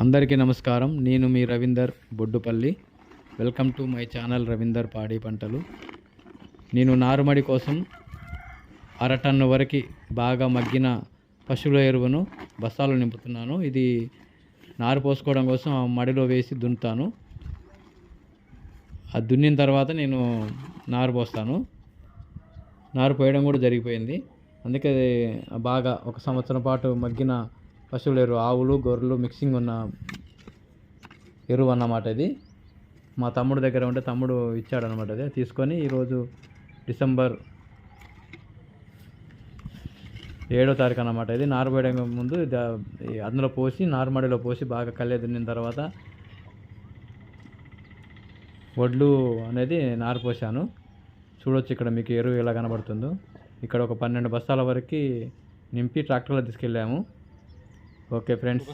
అందరికీ నమస్కారం. నేను మీ Ravinder Boddupalli. Welcome to my channel Ravinder పాడి పంటలు. నేను నారుమడి కోసం అర టన్ను వరకు బాగా మగ్గిన పశువుల ఎరువును బస్తాలు నింపుతున్నాను. ఇది నారు పోసుకోవడం కోసం ఆ మడిలో వేసి దున్నుతాను. అది దున్నిన తర్వాత నేను నారు పోస్తాను. నారు పోయడం కూడా జరిగిపోయింది. అందుకే బాగా ఒక సంవత్సరం పాటు మగ్గిన పశువుల ఎరువు ఆవులు గొర్రెలు మిక్సింగ్ ఉన్న ఎరువు అన్నమాట ఇది. మా తమ్ముడు దగ్గర ఉంటే తమ్ముడు ఇచ్చాడనమాట అది. తీసుకొని ఈరోజు డిసెంబర్ ఏడో తారీఖు అన్నమాట ఇది. నారు పోయడం ముందు అందులో పోసి నారుమడిలో పోసి బాగా కళ్ళే దున్నిన తర్వాత వడ్లు అనేది నారు పోసాను చూడొచ్చు ఇక్కడ మీకు ఎరువు ఎలా కనబడుతుందో. ఇక్కడ ఒక పన్నెండు బస్తాల వరకు నింపి ట్రాక్టర్లో తీసుకెళ్ళాము. Okay friends